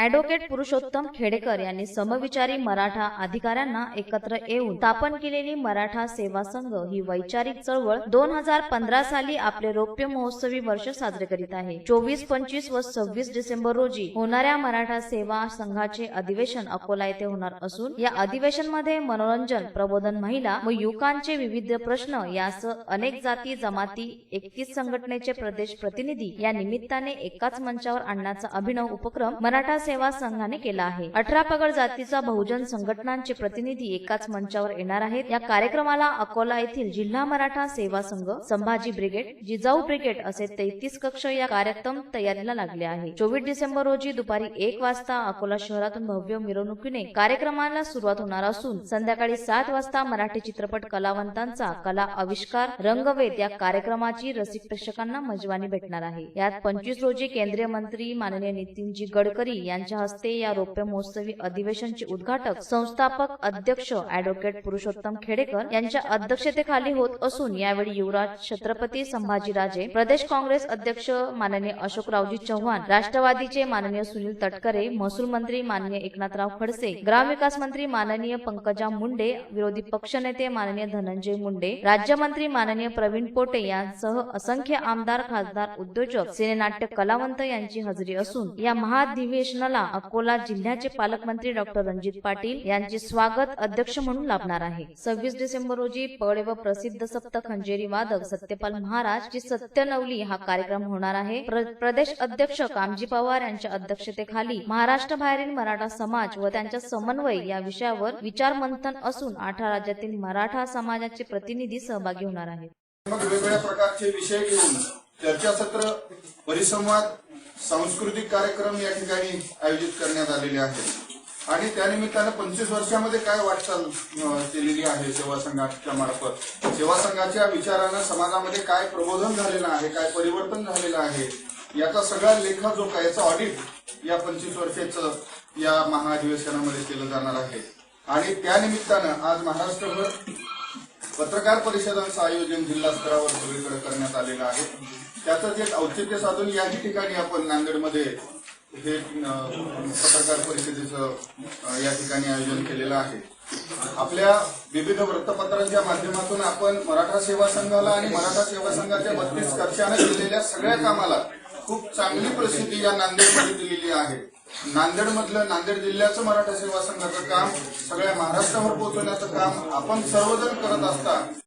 Advocate Purushottam Khedekar यांनी समविचारी मराठा अधिकाऱ्यांना एकत्र येऊन स्थापन केलेली मराठा सेवा संघ ही वैचारिक चळवळ दोन हजार पंधरा साली आपले रौप्य महोत्सवी वर्ष साजरे करीत आहे. चोवीस पंचवीस व सव्वीस डिसेंबर रोजी होणाऱ्या मराठा सेवा संघाचे अधिवेशन अकोला येथे होणार असून या अधिवेशनमध्ये मनोरंजन प्रबोधन महिला व युवकांचे विविध प्रश्न यासह अनेक जाती जमाती एकतीस संघटनेचे प्रदेश प्रतिनिधी या निमित्ताने एकाच मंचावर आणण्याचा अभिनव उपक्रम मराठा सेवा संघाने केला आहे. अठरा पगड जातीचा बहुजन संघटनांचे प्रतिनिधी एकाच मंचावर येणार आहेत. या कार्यक्रमाला अकोला येथील जिल्हा मराठा सेवा संघ संभाजी ब्रिगेड जिजाऊ ब्रिगेड असे तेहतीस कक्ष या कार्यक्रम तयारीला लागले आहे. चोवीस डिसेंबर रोजी दुपारी एक वाजता अकोला शहरातून भव्य मिरवणुकीने कार्यक्रमाला सुरुवात होणार असून संध्याकाळी सात वाजता मराठी चित्रपट कलावंतांचा कला आविष्कार रंगवेद या कार्यक्रमाची रसिक प्रेक्षकांना मजवानी भेटणार आहे. यात पंचवीस रोजी केंद्रीय मंत्री माननीय नितीनजी गडकरी यांनी यांच्या हस्ते या रौप्य महोत्सवी अधिवेशनचे उद्घाटक संस्थापक अध्यक्ष अॅडव्होकेट पुरुषोत्तम खेडेकर यांच्या अध्यक्षतेखाली होत असून यावेळी युवराज छत्रपती संभाजीराजे प्रदेश काँग्रेस अध्यक्ष माननीय अशोकरावजी चव्हाण राष्ट्रवादीचे माननीय सुनील तटकरे महसूल मंत्री माननीय एकनाथराव खडसे ग्रामविकास मंत्री माननीय पंकजा मुंडे विरोधी पक्षनेते माननीय धनंजय मुंडे राज्यमंत्री माननीय प्रवीण पोटे यांसह असंख्य आमदार खासदार उद्योजक सिनेनाट्य कलावंत यांची हजेरी असून या महाधिवेशनाला अकोला जिल्ह्याचे पालकमंत्री डॉक्टर रणजित पाटील यांचे स्वागत अध्यक्ष म्हणून लाभणार आहे. सव्वीस डिसेंबर रोजी पळे व प्रसिद्ध सप्त खंजेरी वादक सत्यपाल महाराज ची सत्यनवली हा कार्यक्रम होणार आहे. प्र- प्रदेश अध्यक्ष कामजी पवार यांच्या अध्यक्षतेखाली महाराष्ट्र बाहेरील मराठा समाज व त्यांच्या समन्वय या विषयावर विचार मंथन असून अठरा राज्यातील मराठा समाजाचे प्रतिनिधी सहभागी होणार आहेत. वेगवेगळ्या प्रकारचे विषय घेऊन चर्चासत्र परिसंवाद सांस्कृतिक कार्यक्रम या ठिकाणी आयोजित करण्यात आलेले आहेत. आणि त्यानिमित्तानं पंचवीस वर्षामध्ये काय वाटचाल केलेली आहे सेवा संघाच्या मार्फत? सेवा संघाच्या विचारानं समाजामध्ये काय प्रबोधन झालेलं आहे काय परिवर्तन झालेलं आहे याचा सगळा लेखा जो काय याचा ऑडिट या पंचवीस वर्षाचं या महाअधिवेशनामध्ये केलं जाणार आहे. आणि त्यानिमित्तानं आज महाराष्ट्रभर पत्रकार परिषदांचं आयोजन जिल्हा स्तरावर सगळीकडे करण्यात आलेलं आहे. त्याचंच एक औचित्य साधून याही ठिकाणी आपण नांदेडमध्ये हे पत्रकार परिषदेचं या ठिकाणी आयोजन केलेलं आहे. आपल्या विविध वृत्तपत्रांच्या माध्यमातून आपण मराठा सेवा संघाला आणि मराठा सेवा संघाच्या बत्तीस वर्षानं केलेल्या सगळ्या कामाला खूप चांगली प्रसिद्धी या नांदेडमध्ये दिलेली आहे. नांदेड मधलं नांदेड जिल्ह्याचं मराठा सेवा संघाचं काम सगळ्या महाराष्ट्रावर पोहोचवण्याचं काम आपण सर्वजण करत असता